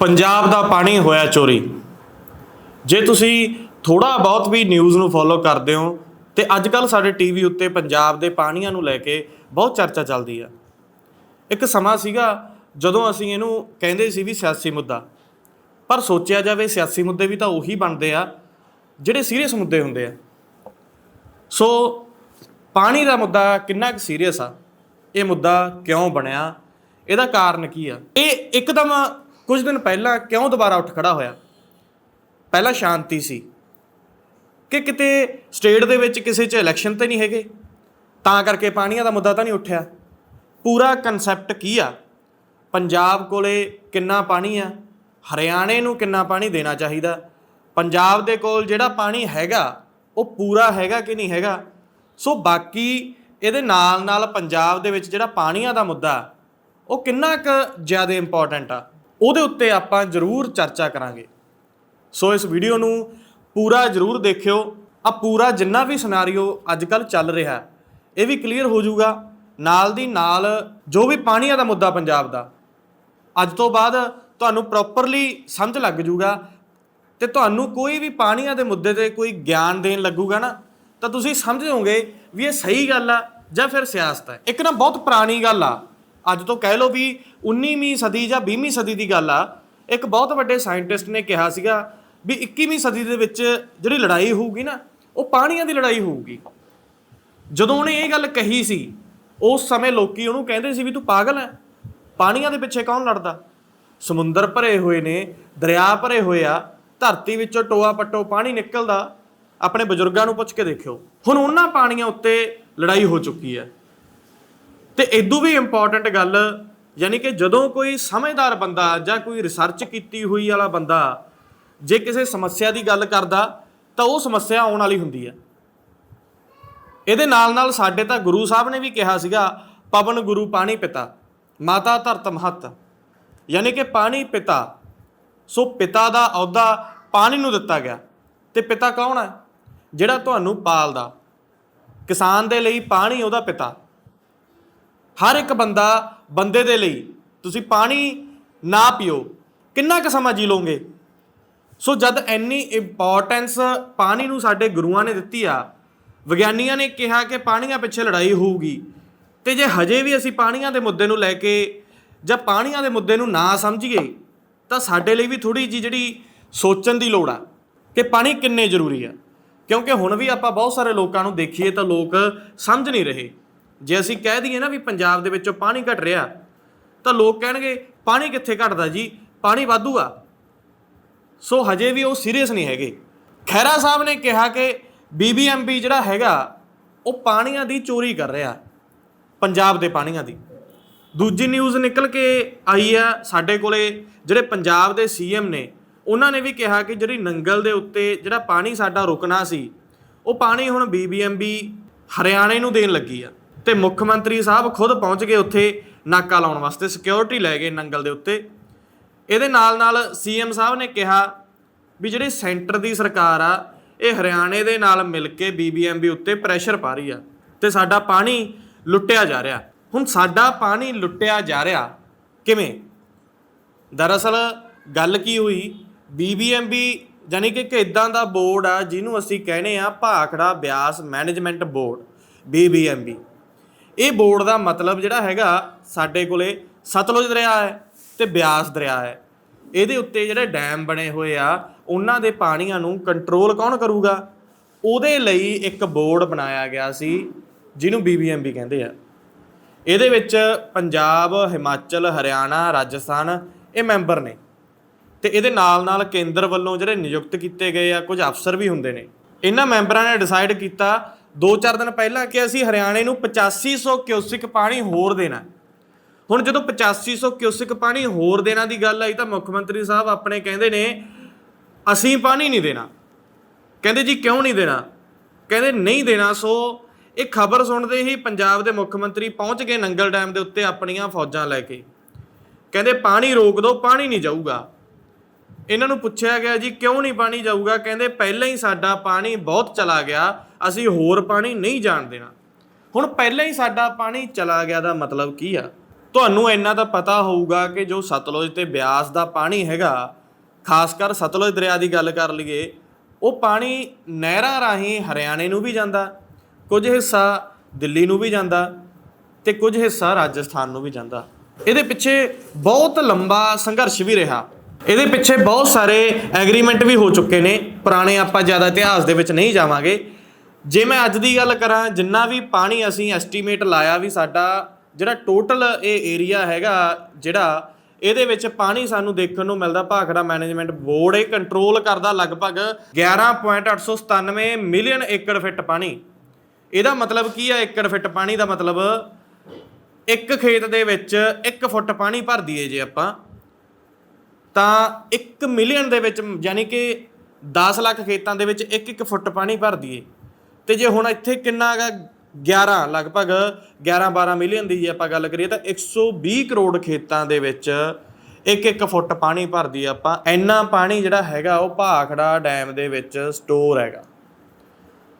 ਪੰਜਾਬ ਦਾ ਪਾਣੀ ਹੋਇਆ ਚੋਰੀ। ਜੇ ਤੁਸੀਂ ਥੋੜਾ ਬਹੁਤ ਵੀ ਨਿਊਜ਼ ਨੂੰ ਫੋਲੋ ਕਰਦੇ ਹੋ, ਤੇ ਅੱਜ ਕੱਲ ਸਾਡੇ ਟੀਵੀ ਉੱਤੇ ਪੰਜਾਬ ਦੇ ਪਾਣੀਆਂ ਨੂੰ ਲੈ ਕੇ ਬਹੁਤ ਚਰਚਾ ਚੱਲਦੀ ਆ। ਇੱਕ ਸਮਾਂ ਸੀਗਾ ਜਦੋਂ ਅਸੀਂ ਇਹਨੂੰ ਕਹਿੰਦੇ ਸੀ ਵੀ ਸਿਆਸੀ ਮੁੱਦਾ। ਪਰ ਸੋਚਿਆ ਜਾਵੇ ਸਿਆਸੀ ਮੁੱਦੇ ਵੀ ਤਾਂ ਉਹੀ ਬਣਦੇ ਆ, ਜਿਹੜੇ ਸੀਰੀਅਸ ਮੁੱਦੇ ਹੁੰਦੇ ਆ। ਸੋ ਪਾਣੀ ਦਾ ਮੁੱਦਾ ਕਿੰਨਾ ਕੁ ਸੀਰੀਅਸ ਆ? ਇਹ ਮੁੱਦਾ ਕਿਉਂ ਬਣਿਆ? ਇਹਦਾ ਕਾਰਨ ਕੀ ਆ? ਇਹ ਇੱਕਦਮ ਕੁਝ ਦਿਨ ਪਹਿਲਾਂ ਕਿਉਂ ਦੁਬਾਰਾ ਉੱਠ ਖੜਾ ਹੋਇਆ? ਪਹਿਲਾਂ ਸ਼ਾਂਤੀ ਸੀ। ਕਿ ਕਿਤੇ ਸਟੇਟ ਦੇ ਵਿੱਚ ਕਿਸੇ 'ਚ ਇਲੈਕਸ਼ਨ ਤੇ ਨਹੀਂ ਹੈਗੇ? ਤਾਂ ਕਰਕੇ ਪਾਣੀਆਂ ਦਾ ਮੁੱਦਾ ਤਾਂ ਨਹੀਂ ਉੱਠਿਆ। ਪੂਰਾ ਕਨਸੈਪਟ ਕੀ ਆ? ਪੰਜਾਬ ਕੋਲੇ ਕਿੰਨਾ ਪਾਣੀ ਆ? ਹਰਿਆਣੇ ਨੂੰ ਕਿੰਨਾ ਪਾਣੀ ਦੇਣਾ ਚਾਹੀਦਾ? ਪੰਜਾਬ ਦੇ ਕੋਲ ਜਿਹੜਾ ਪਾਣੀ ਹੈਗਾ, ਉਹ ਪੂਰਾ ਹੈਗਾ ਕਿ ਨਹੀਂ ਹੈਗਾ? ਸੋ ਬਾਕੀ ਇਹਦੇ ਨਾਲ ਨਾਲ ਪੰਜਾਬ ਦੇ ਵਿੱਚ ਜਿਹੜਾ ਪਾਣੀਆਂ ਦਾ ਮੁੱਦਾ, ਉਹ ਕਿੰਨਾ ਕੁ ਜ਼ਿਆਦਾ ਇੰਪੋਰਟੈਂਟ ਆ? ਉਹਦੇ ਉੱਤੇ ਆਪਾਂ ਜ਼ਰੂਰ ਚਰਚਾ ਕਰਾਂਗੇ। ਸੋ ਇਸ ਵੀਡੀਓ ਨੂੰ ਪੂਰਾ ਜ਼ਰੂਰ ਦੇਖਿਓ। ਆ ਪੂਰਾ ਜਿੰਨਾ ਵੀ ਸਿਨੈਰੀਓ ਅੱਜ ਕੱਲ ਚੱਲ ਰਿਹਾ, ਇਹ ਵੀ ਕਲੀਅਰ ਹੋ ਜਾਊਗਾ। ਨਾਲ ਦੀ ਨਾਲ ਜੋ ਵੀ ਪਾਣੀਆਂ ਦਾ ਮੁੱਦਾ ਪੰਜਾਬ ਦਾ, ਅੱਜ ਤੋਂ ਬਾਅਦ ਤੁਹਾਨੂੰ ਪ੍ਰੋਪਰਲੀ ਸਮਝ ਲੱਗ ਜਾਊਗਾ ਤੇ ਤੁਹਾਨੂੰ ਕੋਈ ਵੀ ਪਾਣੀਆਂ ਦੇ ਮੁੱਦੇ ਤੇ ਕੋਈ ਗਿਆਨ ਦੇਣ ਲੱਗੂਗਾ ਨਾ, ਤਾਂ ਤੁਸੀਂ ਸਮਝ ਜਾਓਗੇ ਵੀ ਇਹ ਸਹੀ ਗੱਲ ਆ ਜਾਂ ਫਿਰ ਸਿਆਸਤ ਹੈ ਇੱਕ ਨਾ ਬਹੁਤ ਪੁਰਾਣੀ ਗੱਲ ਆ ਅੱਜ ਤੋਂ ਕਹਿ ਲਓ ਵੀ 19ਵੀਂ ਸਦੀ ਜਾਂ 20ਵੀਂ ਸਦੀ ਦੀ ਗੱਲ ਆ, ਇੱਕ ਬਹੁਤ ਵੱਡੇ ਸਾਇੰਟਿਸਟ ਨੇ ਕਿਹਾ ਸੀਗਾ ਵੀ 21ਵੀਂ ਸਦੀ ਦੇ ਵਿੱਚ ਜਿਹੜੀ ਲੜਾਈ ਹੋਊਗੀ ਨਾ, ਉਹ ਪਾਣੀਆਂ ਦੀ ਲੜਾਈ ਹੋਊਗੀ। ਜਦੋਂ ਉਹਨੇ ਇਹ ਗੱਲ ਕਹੀ ਸੀ, ਉਸ ਸਮੇਂ ਲੋਕੀ ਉਹਨੂੰ ਕਹਿੰਦੇ ਸੀ ਵੀ ਤੂੰ ਪਾਗਲ ਹੈ ਪਾਣੀਆਂ ਦੇ ਪਿੱਛੇ ਕੌਣ ਲੜਦਾ? ਸਮੁੰਦਰ ਭਰੇ ਹੋਏ ਨੇ, ਦਰਿਆ ਭਰੇ ਹੋਏ ਆ, ਧਰਤੀ ਵਿੱਚੋਂ ਟੋਆ ਪੱਟੋ ਪਾਣੀ ਨਿਕਲਦਾ। ਆਪਣੇ ਬਜ਼ੁਰਗਾਂ ਨੂੰ ਪੁੱਛ ਕੇ ਦੇਖਿਓ, ਹੁਣ ਉਹਨਾਂ ਪਾਣੀਆਂ ਉੱਤੇ ਲੜਾਈ ਹੋ ਚੁੱਕੀ ਹੈ ਤੇ ਇਦੋਂ ਵੀ ਇੰਪੋਰਟੈਂਟ ਗੱਲ, ਯਾਨੀ ਕਿ ਜਦੋਂ ਕੋਈ ਸਮਝਦਾਰ ਬੰਦਾ ਜਾਂ ਕੋਈ ਰਿਸਰਚ ਕੀਤੀ ਹੋਈ ਵਾਲਾ ਬੰਦਾ ਜੇ ਕਿਸੇ ਸਮੱਸਿਆ ਦੀ ਗੱਲ ਕਰਦਾ, ਤਾਂ ਉਹ ਸਮੱਸਿਆ ਆਉਣ ਵਾਲੀ ਹੁੰਦੀ ਹੈ। ਇਹਦੇ ਨਾਲ ਨਾਲ ਸਾਡੇ ਤਾਂ ਗੁਰੂ ਸਾਹਿਬ ਨੇ ਵੀ ਕਿਹਾ ਸੀਗਾ, ਪਵਨ ਗੁਰੂ ਪਾਣੀ ਪਿਤਾ, ਮਾਤਾ ਧਰਤ ਮਹਤ। ਯਾਨੀ ਕਿ ਪਾਣੀ ਪਿਤਾ, ਸੋ ਪਿਤਾ ਦਾ ਅਹੁਦਾ ਪਾਣੀ ਨੂੰ ਦਿੱਤਾ ਗਿਆ। ਤੇ ਪਿਤਾ ਕੌਣ ਹੈ? ਜਿਹੜਾ ਤੁਹਾਨੂੰ ਪਾਲਦਾ। ਕਿਸਾਨ ਦੇ ਲਈ ਪਾਣੀ ਉਹਦਾ ਪਿਤਾ। ਹਰ ਇੱਕ ਬੰਦਾ ਬੰਦੇ ਦੇ ਲਈ ਤੁਸੀਂ ਪਾਣੀ ਨਾ ਪੀਓ। ਕਿੰਨਾ ਕੁ ਸਮਾਂ ਜੀ ਲੋਗੇ ਸੋ ਜਦ ਇੰਨੀ ਇੰਪੋਰਟੈਂਸ ਪਾਣੀ ਨੂੰ ਸਾਡੇ ਗੁਰੂਆਂ ਨੇ ਦਿੱਤੀ ਆ, ਵਿਗਿਆਨੀਆਂ ਨੇ ਕਿਹਾ ਕਿ ਪਾਣੀਆਂ ਪਿੱਛੇ ਲੜਾਈ ਹੋਊਗੀ। ਤੇ ਜੇ ਹਜੇ ਵੀ ਅਸੀਂ ਪਾਣੀਆਂ ਦੇ ਮੁੱਦੇ ਨੂੰ ਲੈ ਕੇ ਜਾਂ ਪਾਣੀਆਂ ਦੇ ਮੁੱਦੇ ਨੂੰ ਨਾ ਸਮਝੀਏ, ਤਾਂ ਸਾਡੇ ਲਈ ਵੀ ਥੋੜੀ ਜੀ ਜਿਹੜੀ ਸੋਚਣ ਦੀ ਲੋੜ ਆ ਕਿ ਪਾਣੀ ਕਿੰਨੇ ਜ਼ਰੂਰੀ ਆ। ਕਿਉਂਕਿ ਹੁਣ ਵੀ ਆਪਾਂ ਬਹੁਤ ਸਾਰੇ ਲੋਕਾਂ ਨੂੰ ਦੇਖੀਏ ਤਾਂ ਲੋਕ ਸਮਝ ਨਹੀਂ ਰਹੇ। ਜੇ ਅਸੀਂ ਕਹਿ ਦਈਏ ਨਾ ਵੀ ਪੰਜਾਬ ਦੇ ਵਿੱਚੋਂ ਪਾਣੀ ਘਟ ਰਿਹਾ, ਤਾਂ ਲੋਕ ਕਹਿਣਗੇ, ਪਾਣੀ ਕਿੱਥੇ ਘਟਦਾ ਜੀ? ਪਾਣੀ ਵਾਧੂ ਆ ਸੋ ਹਜੇ ਵੀ ਉਹ ਸੀਰੀਅਸ ਨਹੀਂ ਹੈਗੇ। ਖੈਰਾ ਸਾਹਿਬ ਨੇ ਕਿਹਾ ਕਿ ਬੀਬੀਐਮਬੀ ਜਿਹੜਾ ਹੈਗਾ, ਉਹ ਪਾਣੀਆਂ ਦੀ ਚੋਰੀ ਕਰ ਰਿਹਾ। ਪੰਜਾਬ ਦੇ ਪਾਣੀਆਂ ਦੀ। ਦੂਜੀ ਨਿਊਜ਼ ਨਿਕਲ ਕੇ ਆਈ ਆ ਸਾਡੇ ਕੋਲੇ, ਜਿਹੜੇ ਪੰਜਾਬ ਦੇ ਸੀਐਮ ਨੇ, ਉਹਨਾਂ ਨੇ ਵੀ ਕਿਹਾ ਕਿ ਜਿਹੜੀ ਨੰਗਲ ਦੇ ਉੱਤੇ ਜਿਹੜਾ ਪਾਣੀ ਸਾਡਾ ਰੁਕਣਾ ਸੀ, ਉਹ ਪਾਣੀ ਹੁਣ ਬੀਬੀਐਮਬੀ ਹਰਿਆਣੇ ਨੂੰ ਦੇਣ ਲੱਗੀ ਆ। ਤੇ ਮੁੱਖ ਮੰਤਰੀ ਸਾਹਿਬ ਖੁਦ ਪਹੁੰਚ ਗਏ ਉੱਥੇ ਨਾਕਾ ਲਾਉਣ ਵਾਸਤੇ ਸਿਕਿਉਰਿਟੀ ਲੈ ਗਏ ਨੰਗਲ ਦੇ ਉੱਤੇ। ਇਹਦੇ ਨਾਲ ਨਾਲ ਸੀਐਮ ਸਾਹਿਬ ਨੇ ਕਿਹਾ ਵੀ ਜਿਹੜੀ ਸੈਂਟਰ ਦੀ ਸਰਕਾਰ ਆ, ਇਹ ਹਰਿਆਣੇ ਦੇ ਨਾਲ ਮਿਲ ਕੇ ਬੀਬੀਐਮਬੀ ਉੱਤੇ ਪ੍ਰੈਸ਼ਰ ਪਾ ਰਹੀ ਆ ਤੇ ਸਾਡਾ ਪਾਣੀ ਲੁੱਟਿਆ ਜਾ ਰਿਹਾ। ਹੁਣ ਸਾਡਾ ਪਾਣੀ ਲੁੱਟਿਆ ਜਾ ਰਿਹਾ ਕਿਵੇਂ? ਦਰਅਸਲ ਗੱਲ ਕੀ ਹੋਈ? ਬੀਬੀਐਮਬੀ ਯਾਨੀ ਕਿ ਇੱਕ ਇਦਾਂ ਦਾ ਬੋਰਡ ਆ ਜਿਹਨੂੰ ਅਸੀਂ ਕਹਿੰਦੇ ਆ Bhakra Beas management board BBMB ਇਹ ਬੋਰਡ ਦਾ ਮਤਲਬ ਜਿਹੜਾ ਹੈਗਾ ਸਾਡੇ ਕੋਲੇ ਸਤਲੁਜ ਦਰਿਆ ਹੈ ਤੇ ਬਿਆਸ ਦਰਿਆ ਹੈ। ਇਹਦੇ ਉੱਤੇ ਜਿਹੜੇ ਡੈਮ ਬਣੇ ਹੋਏ ਆ, ਉਹਨਾਂ ਦੇ ਪਾਣੀਆਂ ਨੂੰ ਕੰਟਰੋਲ ਕੌਣ ਕਰੂਗਾ? ਉਹਦੇ ਲਈ ਇੱਕ ਬੋਰਡ ਬਣਾਇਆ ਗਿਆ ਸੀ, ਜਿਹਨੂੰ ਬੀਬੀਐਮਬੀ ਕਹਿੰਦੇ ਆ। ਇਹਦੇ ਵਿੱਚ ਪੰਜਾਬ, ਹਿਮਾਚਲ, ਹਰਿਆਣਾ, ਰਾਜਸਥਾਨ, ਇਹ ਮੈਂਬਰ ਨੇ। ਤੇ ਇਹਦੇ ਨਾਲ ਨਾਲ ਕੇਂਦਰ ਵੱਲੋਂ ਜਿਹੜੇ ਨਿਯੁਕਤ ਕੀਤੇ ਗਏ ਆ, ਕੁਝ ਅਫਸਰ ਵੀ ਹੁੰਦੇ ਨੇ। ਇਹਨਾਂ ਮੈਂਬਰਾਂ ਨੇ ਡਿਸਾਈਡ ਕੀਤਾ 2-4 ਦਿਨ ਪਹਿਲਾਂ ਕਿ ਅਸੀਂ ਹਰਿਆਣੇ ਨੂੰ 8500 ਕਿਊਸਿਕ ਪਾਣੀ ਹੋਰ ਦੇਣਾ। ਹੁਣ ਜਦੋਂ 8500 ਕਿਊਸਿਕ ਪਾਣੀ ਹੋਰ ਦੇਣਾ ਦੀ ਗੱਲ ਆਈ ਤਾਂ ਮੁੱਖ ਮੰਤਰੀ ਸਾਹਿਬ ਆਪਣੇ ਕਹਿੰਦੇ ਨੇ, ਅਸੀਂ ਪਾਣੀ ਨਹੀਂ ਦੇਣਾ। ਕਹਿੰਦੇ ਜੀ ਕਿਉਂ ਨਹੀਂ ਦੇਣਾ? ਕਹਿੰਦੇ ਨਹੀਂ ਦੇਣਾ ਸੋ ਇਹ ਖਬਰ ਸੁਣਦੇ ਹੀ ਪੰਜਾਬ ਦੇ ਮੁੱਖ ਮੰਤਰੀ ਪਹੁੰਚ ਗਏ ਨੰਗਲ ਡੈਮ ਦੇ ਉੱਤੇ ਆਪਣੀਆਂ ਫੌਜਾਂ ਲੈ ਕੇ। ਕਹਿੰਦੇ ਪਾਣੀ ਰੋਕ ਦਿਓ, ਪਾਣੀ ਨਹੀਂ ਜਾਊਗਾ। ਇਹਨਾਂ ਨੂੰ ਪੁੱਛਿਆ ਗਿਆ ਜੀ, ਕਿਉਂ ਨਹੀਂ ਪਾਣੀ ਜਾਊਗਾ? ਕਹਿੰਦੇ, ਪਹਿਲਾਂ ਹੀ ਸਾਡਾ ਪਾਣੀ ਬਹੁਤ ਚਲਾ ਗਿਆ, ਅਸੀਂ ਹੋਰ ਪਾਣੀ ਨਹੀਂ ਜਾਣ ਦੇਣਾ। ਹੁਣ ਪਹਿਲਾਂ ਹੀ ਸਾਡਾ ਪਾਣੀ ਚਲਾ ਗਿਆ ਦਾ ਮਤਲਬ ਕੀ ਆ? ਤੁਹਾਨੂੰ ਇੰਨਾ ਤਾਂ ਪਤਾ ਹੋਊਗਾ ਕਿ ਜੋ ਸਤਲੁਜ ਤੇ ਬਿਆਸ ਦਾ ਪਾਣੀ ਹੈਗਾ, ਖਾਸ ਕਰ ਸਤਲੁਜ ਦਰਿਆ ਦੀ ਗੱਲ ਕਰ ਲਈਏ, ਉਹ ਪਾਣੀ ਨਹਿਰਾਂ ਰਾਹੀਂ ਹਰਿਆਣੇ ਨੂੰ ਵੀ ਜਾਂਦਾ, ਕੁਝ ਹਿੱਸਾ ਦਿੱਲੀ ਨੂੰ ਵੀ ਜਾਂਦਾ ਤੇ ਕੁਝ ਹਿੱਸਾ ਰਾਜਸਥਾਨ ਨੂੰ ਵੀ ਜਾਂਦਾ। ਇਹਦੇ ਪਿੱਛੇ ਬਹੁਤ ਲੰਬਾ ਸੰਘਰਸ਼ ਵੀ ਰਿਹਾ। ਇਹਦੇ ਪਿੱਛੇ ਬਹੁਤ ਸਾਰੇ ਐਗਰੀਮੈਂਟ ਵੀ ਹੋ ਚੁੱਕੇ ਨੇ। ਪੁਰਾਣੇ ਆਪਾਂ ਜ਼ਿਆਦਾ ਇਤਿਹਾਸ ਦੇ ਵਿੱਚ ਨਹੀਂ ਜਾਵਾਂਗੇ। ਜੇ ਮੈਂ ਅੱਜ ਦੀ ਗੱਲ ਕਰਾਂ, ਜਿੰਨਾ ਵੀ ਪਾਣੀ ਅਸੀਂ ਐਸਟੀਮੇਟ ਲਾਇਆ ਵੀ ਸਾਡਾ ਜਿਹੜਾ ਟੋਟਲ ਇਹ ਏਰੀਆ ਹੈਗਾ, ਜਿਹੜਾ ਇਹਦੇ ਵਿੱਚ ਪਾਣੀ ਸਾਨੂੰ ਦੇਖਣ ਨੂੰ ਮਿਲਦਾ, ਭਾਖੜਾ ਮੈਨੇਜਮੈਂਟ ਬੋਰਡ ਇਹ ਕੰਟਰੋਲ ਕਰਦਾ ਲਗਭਗ 11.897 ਮਿਲੀਅਨ ਏਕੜ ਫਿੱਟ ਪਾਣੀ। ਇਹਦਾ ਮਤਲਬ ਕੀ ਆ? ਏਕੜ ਫਿੱਟ ਪਾਣੀ ਦਾ ਮਤਲਬ ਇੱਕ ਖੇਤ ਦੇ ਵਿੱਚ 1 ਫੁੱਟ ਪਾਣੀ ਭਰਦੀ ਦਈਏ ਜੇ ਆਪਾਂ। ਤਾਂ 1 ਮਿਲੀਅਨ ਦੇ ਵਿੱਚ, ਯਾਨੀ ਕਿ 10 ਲੱਖ ਖੇਤਾਂ ਦੇ ਵਿੱਚ 1-1 ਫੁੱਟ ਪਾਣੀ ਭਰ ਦਈਏ। ਤੇ ਜੇ ਹੁਣ ਇੱਥੇ ਕਿੰਨਾ ਹੈਗਾ? 11 ਲਗਭਗ 11-12 ਮਿਲੀਅਨ ਦੀ ਜੇ ਆਪਾਂ ਗੱਲ ਕਰੀਏ ਤਾਂ 120 ਕਰੋੜ ਖੇਤਾਂ ਦੇ ਵਿੱਚ 1-1 ਫੁੱਟ ਪਾਣੀ ਭਰਦੀ ਆਪਾਂ। ਇੰਨਾ ਪਾਣੀ ਜਿਹੜਾ ਹੈਗਾ, ਉਹ ਭਾਖੜਾ ਡੈਮ ਦੇ ਵਿੱਚ ਸਟੋਰ ਹੈਗਾ।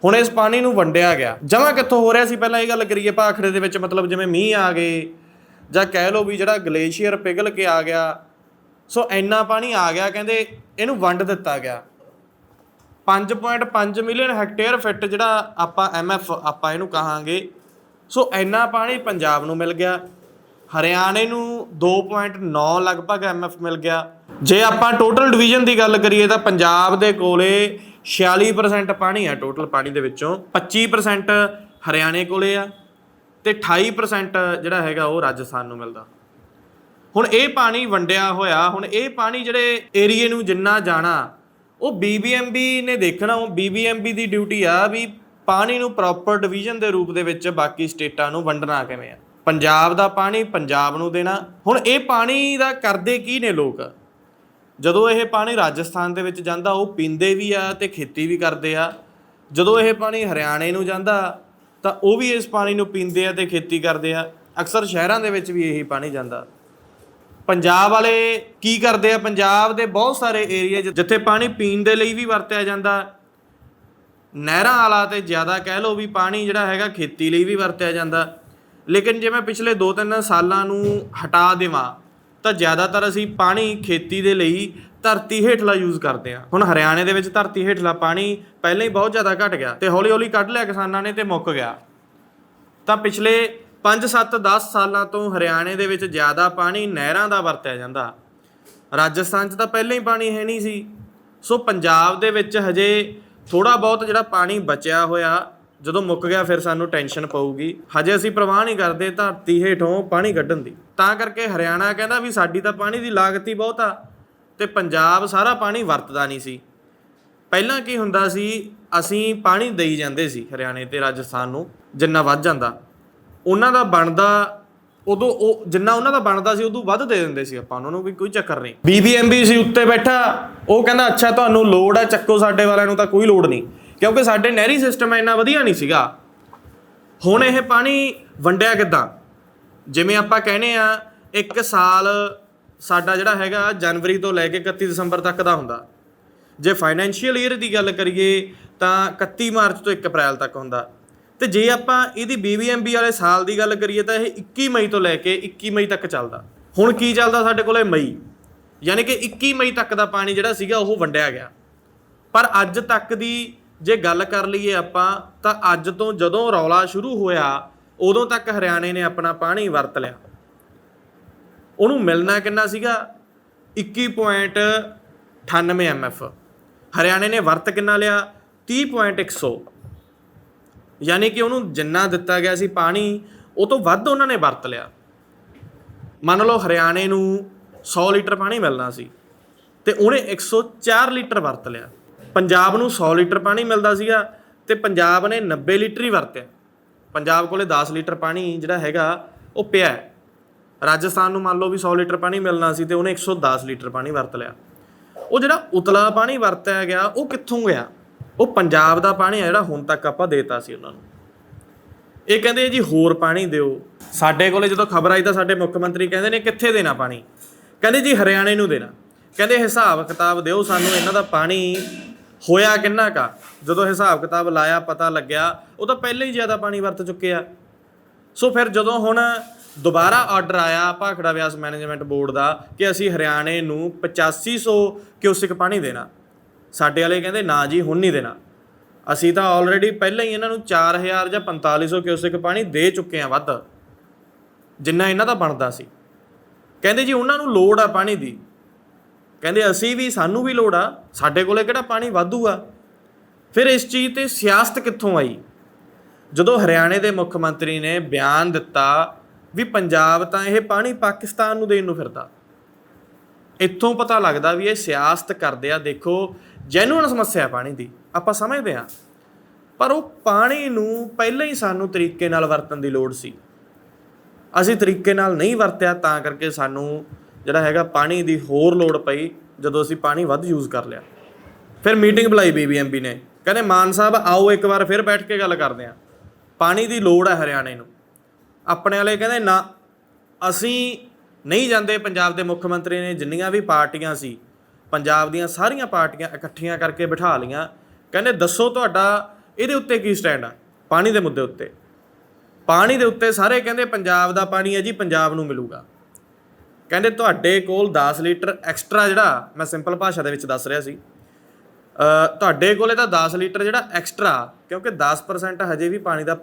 ਹੁਣ ਇਸ ਪਾਣੀ ਨੂੰ ਵੰਡਿਆ ਗਿਆ। ਜਮਾ ਕਿੱਥੋਂ ਹੋ ਰਿਹਾ ਸੀ? ਪਹਿਲਾਂ ਇਹ ਗੱਲ ਕਰੀਏ, ਭਾਖੜੇ ਦੇ ਵਿੱਚ ਮਤਲਬ ਜਿਵੇਂ ਮੀਂਹ ਆ ਗਏ ਜਾਂ ਕਹਿ ਲਓ ਵੀ ਜਿਹੜਾ ਗਲੇਸ਼ੀਅਰ ਪਿਘਲ ਕੇ ਆ ਗਿਆ। ਸੋ ਇੰਨਾ ਪਾਣੀ ਆ ਗਿਆ, ਕਹਿੰਦੇ ਇਹਨੂੰ ਵੰਡ ਦਿੱਤਾ ਗਿਆ। 5.5 ਮਿਲੀਅਨ ਹੈਕਟੇਅਰ ਫਿੱਟ ਜਿਹੜਾ ਆਪਾਂ ਐਮਐਫ ਆਪਾਂ ਇਹਨੂੰ ਕਹਾਂਗੇ। ਸੋ ਇੰਨਾ ਪਾਣੀ ਪੰਜਾਬ ਨੂੰ ਮਿਲ ਗਿਆ। ਹਰਿਆਣੇ ਨੂੰ 2.9 ਲਗਭਗ ਐਮਐਫ ਮਿਲ ਗਿਆ। ਜੇ ਆਪਾਂ ਟੋਟਲ ਡਿਵੀਜ਼ਨ ਦੀ ਗੱਲ ਕਰੀਏ ਤਾਂ ਪੰਜਾਬ ਦੇ ਕੋਲੇ 46% ਪਾਣੀ ਆ ਟੋਟਲ ਪਾਣੀ ਦੇ ਵਿੱਚੋਂ। 25% ਹਰਿਆਣੇ ਕੋਲੇ ਆ ਤੇ 28% ਜਿਹੜਾ ਹੈਗਾ ਉਹ ਰਾਜਸਥਾਨ ਨੂੰ ਮਿਲਦਾ। ਹੁਣ ਇਹ ਪਾਣੀ ਵੰਡਿਆ ਹੋਇਆ, ਹੁਣ ਇਹ ਪਾਣੀ ਜਿਹੜੇ ਏਰੀਏ ਨੂੰ ਜਿੰਨਾ ਜਾਣਾ, ਉਹ ਬੀਬੀਐਮਬੀ ਨੇ ਦੇਖਣਾ, ਉਹ ਬੀਬੀਐਮਬੀ ਦੀ ਡਿਊਟੀ ਆ ਵੀ ਪਾਣੀ ਨੂੰ ਪ੍ਰੋਪਰ ਡਿਵੀਜ਼ਨ ਦੇ ਰੂਪ ਦੇ ਵਿੱਚ ਬਾਕੀ ਸਟੇਟਾਂ ਨੂੰ ਵੰਡਣਾ ਕਿਵੇਂ ਆ? ਪੰਜਾਬ ਦਾ ਪਾਣੀ ਪੰਜਾਬ ਨੂੰ ਦੇਣਾ। ਹੁਣ ਇਹ ਪਾਣੀ ਦਾ ਕਰਦੇ ਕੀ ਨੇ ਲੋਕ? ਜਦੋਂ ਇਹ ਪਾਣੀ ਰਾਜਸਥਾਨ ਦੇ ਵਿੱਚ ਜਾਂਦਾ, ਉਹ ਪੀਂਦੇ ਵੀ ਆ ਤੇ ਖੇਤੀ ਵੀ ਕਰਦੇ ਆ। ਜਦੋਂ ਇਹ ਪਾਣੀ ਹਰਿਆਣੇ ਨੂੰ ਜਾਂਦਾ, ਤਾਂ ਉਹ ਵੀ ਇਸ ਪਾਣੀ ਨੂੰ ਪੀਂਦੇ ਆ ਤੇ ਖੇਤੀ ਕਰਦੇ ਆ। ਅਕਸਰ ਸ਼ਹਿਰਾਂ ਦੇ ਵਿੱਚ ਵੀ ਇਹੀ ਪਾਣੀ ਜਾਂਦਾ। ਪੰਜਾਬ ਵਾਲੇ ਕੀ ਕਰਦੇ ਆ? ਪੰਜਾਬ ਦੇ ਬਹੁਤ ਸਾਰੇ ਏਰੀਆ ਜਿੱਥੇ ਪਾਣੀ ਪੀਣ ਦੇ ਲਈ ਵੀ ਵਰਤਿਆ ਜਾਂਦਾ। ਨਹਿਰਾਂ ਵਾਲਾ ਤੇ ਜ਼ਿਆਦਾ ਕਹਿ ਲਓ ਵੀ ਪਾਣੀ ਜਿਹੜਾ ਹੈਗਾ ਖੇਤੀ ਲਈ ਵੀ ਵਰਤਿਆ ਜਾਂਦਾ। ਲੇਕਿਨ ਜੇ ਮੈਂ ਪਿਛਲੇ 2-3 ਸਾਲਾਂ ਨੂੰ ਹਟਾ ਦੇਵਾਂ, ਤਾਂ ਜ਼ਿਆਦਾਤਰ ਅਸੀਂ ਪਾਣੀ ਖੇਤੀ ਦੇ ਲਈ ਧਰਤੀ ਹੇਠਲਾ ਯੂਜ਼ ਕਰਦੇ ਹਾਂ। ਹੁਣ ਹਰਿਆਣੇ ਦੇ ਵਿੱਚ ਧਰਤੀ ਹੇਠਲਾ ਪਾਣੀ ਪਹਿਲਾਂ ਹੀ ਬਹੁਤ ਜ਼ਿਆਦਾ ਘਟ ਗਿਆ ਤੇ ਹੌਲੀ-ਹੌਲੀ ਕੱਢ ਲਿਆ ਕਿਸਾਨਾਂ ਨੇ ਤੇ ਮੁੱਕ ਗਿਆ। ਤਾਂ ਪਿਛਲੇ 5 7 10 ਸਾਲਾਂ ਤੋਂ ਹਰਿਆਣੇ ਦੇ ਵਿੱਚ ਜ਼ਿਆਦਾ ਪਾਣੀ ਨਹਿਰਾਂ ਦਾ ਵਰਤਿਆ ਜਾਂਦਾ। ਰਾਜਸਥਾਨ 'ਚ ਤਾਂ ਪਹਿਲਾਂ ਹੀ ਪਾਣੀ ਹੈ ਨਹੀਂ ਸੀ। ਸੋ ਪੰਜਾਬ ਦੇ ਵਿੱਚ ਹਜੇ ਥੋੜਾ ਬਹੁਤ ਜਿਹੜਾ ਪਾਣੀ ਬਚਿਆ ਹੋਇਆ, ਜਦੋਂ ਮੁੱਕ ਗਿਆ ਫਿਰ ਸਾਨੂੰ ਟੈਨਸ਼ਨ ਪਊਗੀ। ਹਜੇ ਅਸੀਂ ਪ੍ਰਵਾਹ ਨਹੀਂ ਕਰਦੇ ਧਰਤੀ ਹੇਠੋਂ ਪਾਣੀ ਕੱਢਣ ਦੀ। ਤਾਂ ਕਰਕੇ ਹਰਿਆਣਾ ਕਹਿੰਦਾ ਵੀ ਸਾਡੀ ਤਾਂ ਪਾਣੀ ਦੀ ਲਾਗਤ ਹੀ ਬਹੁਤ ਆ ਤੇ ਪੰਜਾਬ ਸਾਰਾ ਪਾਣੀ ਵਰਤਦਾ ਨਹੀਂ ਸੀ। ਪਹਿਲਾਂ ਕੀ ਹੁੰਦਾ ਸੀ, ਅਸੀਂ ਪਾਣੀ ਦੇਈ ਜਾਂਦੇ ਸੀ ਹਰਿਆਣੇ ਤੇ ਰਾਜਸਥਾਨ ਨੂੰ, ਜਿੰਨਾ ਵੱਧ ਜਾਂਦਾ। ਉਹਨਾਂ ਦਾ ਬਣਦਾ, ਉਦੋਂ ਉਹ ਜਿੰਨਾ ਉਹਨਾਂ ਦਾ ਬਣਦਾ ਸੀ, ਉਦੋਂ ਵੱਧ ਦੇ ਦਿੰਦੇ ਸੀ ਆਪਾਂ, ਉਹਨਾਂ ਨੂੰ ਵੀ ਕੋਈ ਚੱਕਰ ਨਹੀਂ। ਬੀਬੀਐਮਬੀ ਸੀ, ਉੱਤੇ ਬੈਠਾ, ਉਹ ਕਹਿੰਦਾ, ਅੱਛਾ, ਤੁਹਾਨੂੰ ਲੋੜ ਆ ਚੱਕੋ ਸਾਡੇ ਵਾਲਿਆਂ ਨੂੰ ਤਾਂ ਕੋਈ ਲੋੜ ਨਹੀਂ। ਕਿਉਂਕਿ ਸਾਡੇ ਨਹਿਰੀ ਸਿਸਟਮ ਇੰਨਾ ਵਧੀਆ ਨਹੀਂ ਸੀਗਾ। ਹੁਣ ਇਹ ਪਾਣੀ ਵੰਡਿਆ ਕਿੱਦਾਂ? ਜਿਵੇਂ ਆਪਾਂ ਕਹਿੰਦੇ ਆ ਇੱਕ ਸਾਲ ਸਾਡਾ ਜਿਹੜਾ ਹੈਗਾ, ਜਨਵਰੀ ਤੋਂ ਲੈ ਕੇ 31 ਦਸੰਬਰ ਤੱਕ ਦਾ ਹੁੰਦਾ। ਜੇ ਫਾਈਨੈਂਸ਼ੀਅਲ ਈਅਰ ਦੀ ਗੱਲ ਕਰੀਏ, ਤਾਂ 31 ਮਾਰਚ ਤੋਂ 1 ਅਪ੍ਰੈਲ ਤੱਕ ਹੁੰਦਾ। ਤੇ ਜੇ ਆਪਾਂ ਇਹਦੀ BBMB ਵਾਲੇ ਸਾਲ ਦੀ ਗੱਲ ਕਰੀਏ ਤਾਂ ਇਹ 21 ਮਈ ਤੋਂ ਲੈ ਕੇ 21 ਮਈ ਤੱਕ ਚੱਲਦਾ। ਹੁਣ ਕੀ ਚੱਲਦਾ ਸਾਡੇ ਕੋਲੇ ਮਈ? ਯਾਨੀ ਕਿ 21 ਮਈ ਤੱਕ ਦਾ ਪਾਣੀ ਜਿਹੜਾ ਸੀਗਾ ਉਹ ਵੰਡਿਆ ਗਿਆ। ਪਰ ਅੱਜ ਤੱਕ ਦੀ ਜੇ ਗੱਲ ਕਰ ਲਈਏ ਆਪਾਂ, ਤਾਂ ਅੱਜ ਤੋਂ ਜਦੋਂ ਰੌਲਾ ਸ਼ੁਰੂ ਹੋਇਆ, ਉਦੋਂ ਤੱਕ ਹਰਿਆਣੇ ਨੇ ਆਪਣਾ ਪਾਣੀ ਵਰਤ ਲਿਆ। ਉਹਨੂੰ ਮਿਲਣਾ ਕਿੰਨਾ ਸੀਗਾ? 21.98 ਐਮਐਫ ਹਰਿਆਣੇ ਨੇ ਵਰਤ ਕਿੰਨਾ ਲਿਆ? 30.100 ਯਾਨੀ ਕਿ ਉਹਨੂੰ ਜਿੰਨਾ ਦਿੱਤਾ ਗਿਆ ਸੀ ਪਾਣੀ, ਉਹ ਤੋਂ ਵੱਧ ਉਹਨਾਂ ਨੇ ਵਰਤ ਲਿਆ। ਮੰਨ ਲਓ ਹਰਿਆਣੇ ਨੂੰ 100 ਲੀਟਰ ਪਾਣੀ ਮਿਲਣਾ ਸੀ ਤੇ ਉਹਨੇ 104 ਲੀਟਰ ਵਰਤ ਲਿਆ। ਪੰਜਾਬ ਨੂੰ 100 ਲੀਟਰ ਪਾਣੀ ਮਿਲਦਾ ਸੀਗਾ ਤੇ ਪੰਜਾਬ ਨੇ 90 ਲੀਟਰ ਹੀ ਵਰਤਿਆ। ਪੰਜਾਬ ਕੋਲੇ 10 ਲੀਟਰ ਪਾਣੀ ਜਿਹੜਾ ਹੈਗਾ, ਉਹ ਪਿਆ ਰਾਜਸਥਾਨ ਨੂੰ ਮੰਨ ਲਓ ਵੀ 100 ਲੀਟਰ ਪਾਣੀ ਮਿਲਣਾ ਸੀ ਤੇ ਉਹਨੇ 110 ਲੀਟਰ ਪਾਣੀ ਵਰਤ ਲਿਆ। ਉਹ ਜਿਹੜਾ ਉਤਲਾ ਪਾਣੀ ਵਰਤਿਆ ਗਿਆ, ਉਹ ਕਿੱਥੋਂ ਗਿਆ? ਉਹ ਪੰਜਾਬ ਦਾ ਪਾਣੀ ਆ ਜਿਹੜਾ ਹੁਣ ਤੱਕ ਆਪਾਂ ਦੇਤਾ ਸੀ ਉਹਨਾਂ ਨੂੰ। ਇਹ ਕਹਿੰਦੇ ਜੀ ਹੋਰ ਪਾਣੀ ਦਿਓ। ਸਾਡੇ ਕੋਲੇ ਜਦੋਂ ਖਬਰ ਆਈ ਤਾਂ ਸਾਡੇ ਮੁੱਖ ਮੰਤਰੀ ਕਹਿੰਦੇ ਨੇ ਕਿੱਥੇ ਦੇਣਾ ਪਾਣੀ? ਕਹਿੰਦੇ ਜੀ ਹਰਿਆਣੇ ਨੂੰ ਦੇਣਾ। ਕਹਿੰਦੇ ਹਿਸਾਬ ਕਿਤਾਬ ਦਿਓ ਸਾਨੂੰ, ਇਹਨਾਂ ਦਾ ਪਾਣੀ ਹੋਇਆ ਕਿੰਨਾ ਕਾ ਜਦੋਂ ਹਿਸਾਬ ਕਿਤਾਬ ਲਾਇਆ, ਪਤਾ ਲੱਗਿਆ, ਉਹ ਤਾਂ ਪਹਿਲਾਂ ਹੀ ਜ਼ਿਆਦਾ ਪਾਣੀ ਵਰਤ ਚੁੱਕੇ ਆ। ਸੋ ਫਿਰ ਜਦੋਂ ਹੁਣ ਦੁਬਾਰਾ ਆਰਡਰ ਆਇਆ ਭਾਖੜਾ ਵਿਆਸ ਮੈਨੇਜਮੈਂਟ ਬੋਰਡ ਦਾ ਕਿ ਅਸੀਂ ਹਰਿਆਣੇ ਨੂੰ 8500 ਕਿਊਸਿਕ ਪਾਣੀ ਦੇਣਾ ਸਾਡੇ ਵਾਲੇ ਕਹਿੰਦੇ, ਨਾ ਜੀ, ਹੁਣ ਨਹੀਂ ਦੇਣਾ। ਅਸੀਂ ਤਾਂ ਆਲਰੇਡੀ ਪਹਿਲਾਂ ਹੀ ਇਹਨਾਂ ਨੂੰ 4000 ਜਾਂ 4500 ਕਿਊਸਿਕ ਪਾਣੀ ਦੇ ਚੁੱਕੇ ਆ ਵੱਧ। ਜਿੰਨਾ ਇਹਨਾਂ ਦਾ ਬਣਦਾ ਸੀ। ਕਹਿੰਦੇ ਜੀ, ਉਹਨਾਂ ਨੂੰ ਲੋੜ ਆ ਪਾਣੀ ਦੀ। ਕਹਿੰਦੇ, ਅਸੀਂ ਵੀ, ਸਾਨੂੰ ਵੀ ਲੋੜ ਆ। ਸਾਡੇ ਕੋਲੇ ਕਿਹੜਾ ਪਾਣੀ ਵਾਧੂ ਆ? ਫਿਰ ਇਸ ਚੀਜ਼ ਤੇ ਸਿਆਸਤ ਕਿੱਥੋਂ ਆਈ? ਜਦੋਂ ਹਰਿਆਣੇ ਦੇ ਮੁੱਖ ਮੰਤਰੀ ਨੇ ਬਿਆਨ ਦਿੱਤਾ ਵੀ ਪੰਜਾਬ ਤਾਂ ਇਹ ਪਾਣੀ ਪਾਕਿਸਤਾਨ ਨੂੰ ਦੇਣ ਨੂੰ ਫਿਰਦਾ। ਇੱਥੋਂ ਪਤਾ ਲੱਗਦਾ ਵੀ ਇਹ ਸਿਆਸਤ ਕਰਦੇ ਆ। ਦੇਖੋ ਜੈਨੂਇਨ ਸਮੱਸਿਆ ਪਾਣੀ ਦੀ, ਆਪਾਂ ਸਮਝਦੇ ਹਾਂ। ਪਰ ਉਹ ਪਾਣੀ ਨੂੰ ਪਹਿਲਾਂ ਹੀ ਸਾਨੂੰ ਤਰੀਕੇ ਨਾਲ ਵਰਤਣ ਦੀ ਲੋੜ ਸੀ। ਅਸੀਂ ਤਰੀਕੇ ਨਾਲ ਨਹੀਂ ਵਰਤਿਆ, ਤਾਂ ਕਰਕੇ ਸਾਨੂੰ ਜਿਹੜਾ ਹੈਗਾ ਪਾਣੀ ਦੀ ਹੋਰ ਲੋੜ ਪਈ, ਜਦੋਂ ਅਸੀਂ ਪਾਣੀ ਵੱਧ ਯੂਜ਼ ਕਰ ਲਿਆ। ਫਿਰ ਮੀਟਿੰਗ ਬੁਲਾਈ ਬੀਬੀਐਮਬੀ ਨੇ। ਕਹਿੰਦੇ, ਮਾਨ ਸਾਹਿਬ, ਆਓ ਇੱਕ ਵਾਰ, ਫਿਰ ਬੈਠ ਕੇ ਗੱਲ ਕਰਦੇ ਆਂ ਪਾਣੀ ਦੀ ਲੋੜ ਹੈ ਹਰਿਆਣੇ ਨੂੰ। ਆਪਣੇ ਵਾਲੇ ਕਹਿੰਦੇ, ਨਾ, ਅਸੀਂ ਨਹੀਂ ਜਾਂਦੇ, ਪੰਜਾਬ ਦੇ ਮੁੱਖ ਮੰਤਰੀ ਨੇ ਜਿੰਨੀਆਂ ਵੀ ਪਾਰਟੀਆਂ ਸੀ ਪੰਜਾਬ ਦੀਆਂ ਸਾਰੀਆਂ ਪਾਰਟੀਆਂ ਇਕੱਠੀਆਂ ਕਰਕੇ ਬਿਠਾ ਲਈਆਂ। ਕਹਿੰਦੇ ਦੱਸੋ ਤੁਹਾਡਾ ਇਹਦੇ ਉੱਤੇ ਕੀ ਸਟੈਂਡ ਆ? ਪਾਣੀ ਦੇ ਮੁੱਦੇ ਉੱਤੇ। ਪਾਣੀ ਦੇ ਉੱਤੇ ਸਾਰੇ ਕਹਿੰਦੇ ਪੰਜਾਬ ਦਾ ਪਾਣੀ ਹੈ ਜੀ ਪੰਜਾਬ ਨੂੰ ਮਿਲੂਗਾ। ਕਹਿੰਦੇ ਤੁਹਾਡੇ ਕੋਲ 10 ਲੀਟਰ ਐਕਸਟਰਾ ਜਿਹੜਾ ਮੈਂ ਸਿੰਪਲ ਭਾਸ਼ਾ ਦੇ ਵਿੱਚ ਦੱਸ ਰਿਹਾ ਸੀ ਅ, ਤੁਹਾਡੇ ਕੋਲੇ ਤਾਂ 10 ਲੀਟਰ ਜਿਹੜਾ ਐਕਸਟਰਾ ਕਿਉਂਕਿ 10% ਹਜੇ ਵੀ ਪਾਣੀ ਦਾ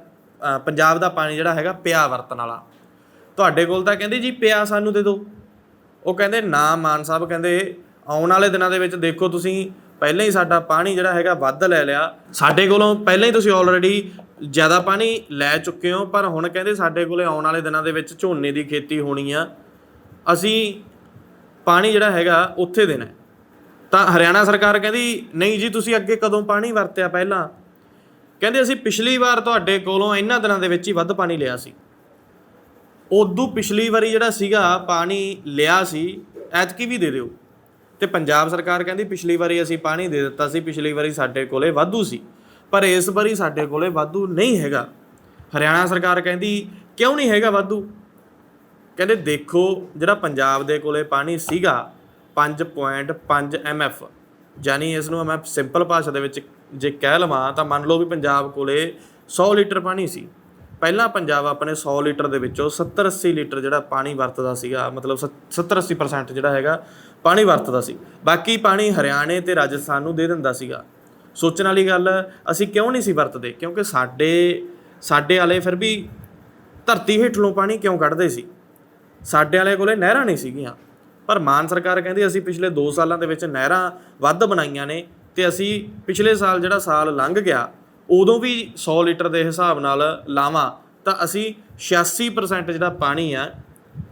ਪੰਜਾਬ ਦਾ ਪਾਣੀ ਜਿਹੜਾ ਹੈਗਾ ਪਿਆ ਵਰਤਣ ਵਾਲਾ। ਤੁਹਾਡੇ ਕੋਲ ਤਾਂ ਕਹਿੰਦੇ ਜੀ ਪਿਆ ਸਾਨੂੰ ਦੇ ਦਿਓ। ਉਹ ਕਹਿੰਦੇ ਨਾ ਮਾਨ ਸਾਹਿਬ ਕਹਿੰਦੇ ਆਉਣ ਵਾਲੇ ਦਿਨਾਂ ਦੇ ਵਿੱਚ ਦੇਖੋ ਤੁਸੀਂ, ਪਹਿਲਾਂ ਹੀ ਸਾਡਾ ਪਾਣੀ ਜਿਹੜਾ ਹੈਗਾ ਵੱਧ ਲੈ ਲਿਆ। ਸਾਡੇ ਕੋਲੋਂ ਪਹਿਲਾਂ ਹੀ ਤੁਸੀਂ ਆਲਰੇਡੀ ਜ਼ਿਆਦਾ ਪਾਣੀ ਲੈ ਚੁੱਕੇ ਹੋ, ਪਰ ਹੁਣ ਕਹਿੰਦੇ ਸਾਡੇ ਕੋਲੇ ਆਉਣ ਵਾਲੇ ਦਿਨਾਂ ਦੇ ਵਿੱਚ ਝੋਨੇ ਦੀ ਖੇਤੀ ਹੋਣੀ ਆ। ਅਸੀਂ ਪਾਣੀ ਜਿਹੜਾ ਹੈਗਾ ਉੱਥੇ ਦੇਣਾ ਤਾਂ ਹਰਿਆਣਾ ਸਰਕਾਰ ਕਹਿੰਦੀ, ਨਹੀਂ ਜੀ, ਤੁਸੀਂ ਅੱਗੇ ਕਦੋਂ ਪਾਣੀ ਵਰਤਿਆ ਪਹਿਲਾਂ? ਕਹਿੰਦੇ ਅਸੀਂ ਪਿਛਲੀ ਵਾਰ ਤੁਹਾਡੇ ਕੋਲੋਂ ਇਹਨਾਂ ਦਿਨਾਂ ਦੇ ਵਿੱਚ ਹੀ ਵੱਧ ਪਾਣੀ ਲਿਆ ਸੀ। ਉਦੋਂ ਪਿਛਲੀ ਵਾਰੀ ਜਿਹੜਾ ਸੀਗਾ, ਪਾਣੀ ਲਿਆ ਸੀ, ਐਤਕੀ ਵੀ ਦੇ ਦਿਓ। ਤੇ ਪੰਜਾਬ ਸਰਕਾਰ ਕਹਿੰਦੀ ਪਿਛਲੀ ਵਾਰੀ ਅਸੀਂ ਪਾਣੀ ਦੇ ਦਿੱਤਾ ਸੀ, ਪਿਛਲੀ ਵਾਰੀ ਸਾਡੇ ਕੋਲੇ ਵਾਧੂ ਸੀ। ਪਰ ਇਸ ਵਾਰੀ ਸਾਡੇ ਕੋਲੇ ਵਾਧੂ ਨਹੀਂ ਹੈਗਾ। ਹਰਿਆਣਾ ਸਰਕਾਰ ਕਹਿੰਦੀ, ਕਿਉਂ ਨਹੀਂ ਹੈਗਾ ਵਾਧੂ? ਕਹਿੰਦੇ, ਦੇਖੋ, ਜਿਹੜਾ ਪੰਜਾਬ ਦੇ ਕੋਲੇ ਪਾਣੀ ਸੀਗਾ 5.5 ਐਮਐਫ ਯਾਨੀ ਇਸ ਨੂੰ ਮੈਂ ਸਿੰਪਲ ਭਾਸ਼ਾ ਦੇ ਵਿੱਚ ਜੇ ਕਹਿ ਲਵਾਂ, ਤਾਂ ਮੰਨ ਲਓ ਵੀ ਪੰਜਾਬ ਕੋਲੇ 100 ਲੀਟਰ ਪਾਣੀ ਸੀ। ਪਹਿਲਾਂ ਪੰਜਾਬ ਆਪਣੇ 100 ਲੀਟਰ ਦੇ ਵਿੱਚੋਂ 70 80 ਲੀਟਰ ਜਿਹੜਾ ਪਾਣੀ ਵਰਤਦਾ ਸੀਗਾ, ਮਤਲਬ 70 80% ਜਿਹੜਾ ਹੈਗਾ ਪਾਣੀ ਵਰਤਦਾ ਸੀ। ਬਾਕੀ ਪਾਣੀ ਹਰਿਆਣੇ ਤੇ ਰਾਜਸਥਾਨ ਨੂੰ ਦੇ ਦਿੰਦਾ ਸੀਗਾ। ਸੋਚਣ ਵਾਲੀ ਗੱਲ, ਅਸੀਂ ਕਿਉਂ ਨਹੀਂ ਸੀ ਵਰਤਦੇ? ਕਿਉਂਕਿ ਸਾਡੇ ਸਾਡੇ ਵਾਲੇ ਫਿਰ ਵੀ ਧਰਤੀ ਹੇਠਲੋਂ ਪਾਣੀ ਕਿਉਂ ਕੱਢਦੇ ਸੀ? ਸਾਡੇ ਵਾਲੇ ਕੋਲੇ ਨਹਿਰਾਂ ਨਹੀਂ ਸੀਗੀਆਂ। ਪਰ ਮਾਨ ਸਰਕਾਰ ਕਹਿੰਦੀ, ਅਸੀਂ ਪਿਛਲੇ 2 ਸਾਲਾਂ ਦੇ ਵਿੱਚ ਨਹਿਰਾਂ ਵੱਧ ਬਣਾਈਆਂ ਨੇ ਤੇ ਅਸੀਂ ਪਿਛਲੇ ਸਾਲ ਜਿਹੜਾ ਸਾਲ ਲੰਘ ਗਿਆ, ਉਦੋਂ ਵੀ 100 ਲੀਟਰ ਦੇ ਹਿਸਾਬ ਨਾਲ ਲਾਵਾਂ ਤਾਂ ਅਸੀਂ 86% ਜਿਹੜਾ ਪਾਣੀ ਆ